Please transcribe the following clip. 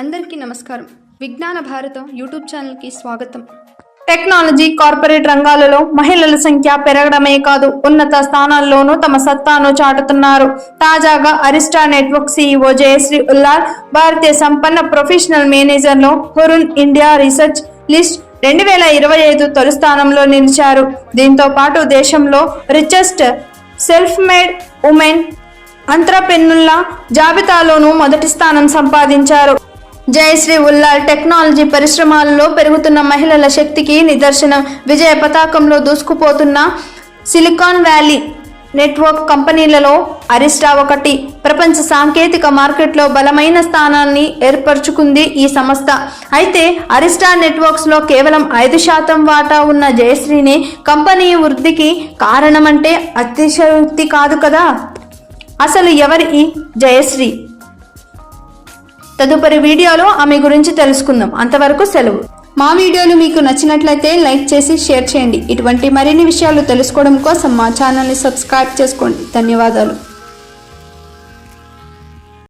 అందరికీ నమస్కారం. విజ్ఞాన భారతం యూట్యూబ్ ఛానల్కి స్వాగతం. టెక్నాలజీ కార్పొరేట్ రంగాలలో మహిళల సంఖ్య పెరగడమే కాదు ఉన్నత స్థానాల్లోనూ తమ సత్తాను చాటుతున్నారు. తాజాగా Arista network CEO Jayshree Ullal భారతీయ సంపన్న ప్రొఫెషనల్ మేనేజర్లో హురున్ ఇండియా రీసెర్చ్ లిస్ట్ రెండు వేల ఇరవై ఐదు తొలి స్థానంలో నిలిచారు. దీంతో పాటు దేశంలో రిచెస్ట్ సెల్ఫ్ మేడ్ ఉమెన్ అంత్రపెన్నుల జాబితాలోనూ మొదటి స్థానం సంపాదించారు. జయశ్రీ ఉల్లాల్ టెక్నాలజీ పరిశ్రమలలో పెరుగుతున్న మహిళల శక్తికి నిదర్శనం. విజయ పతాకంలో దూసుకుపోతున్న సిలికాన్ వ్యాలీ నెట్వర్క్ కంపెనీలలో అరిస్టా ఒకటి. ప్రపంచ సాంకేతిక మార్కెట్లో బలమైన స్థానాన్ని ఏర్పరచుకుంది ఈ సంస్థ. అయితే అరిస్టా నెట్వర్క్స్లో కేవలం ఐదు శాతం వాటా ఉన్న జయశ్రీని కంపెనీ వృద్ధికి కారణమంటే అతిశయోక్తి కాదు కదా? అసలు ఎవరి ఈ జయశ్రీ? తదుపరి వీడియోలో ఆమె గురించి తెలుసుకుందాం. అంతవరకు సెలవు. మా వీడియోలు మీకు నచ్చినట్లయితే లైక్ చేసి షేర్ చేయండి. ఇటువంటి మరిన్ని విషయాలు తెలుసుకోవడం కోసం మా ఛానల్ని సబ్స్క్రైబ్ చేసుకోండి. ధన్యవాదాలు.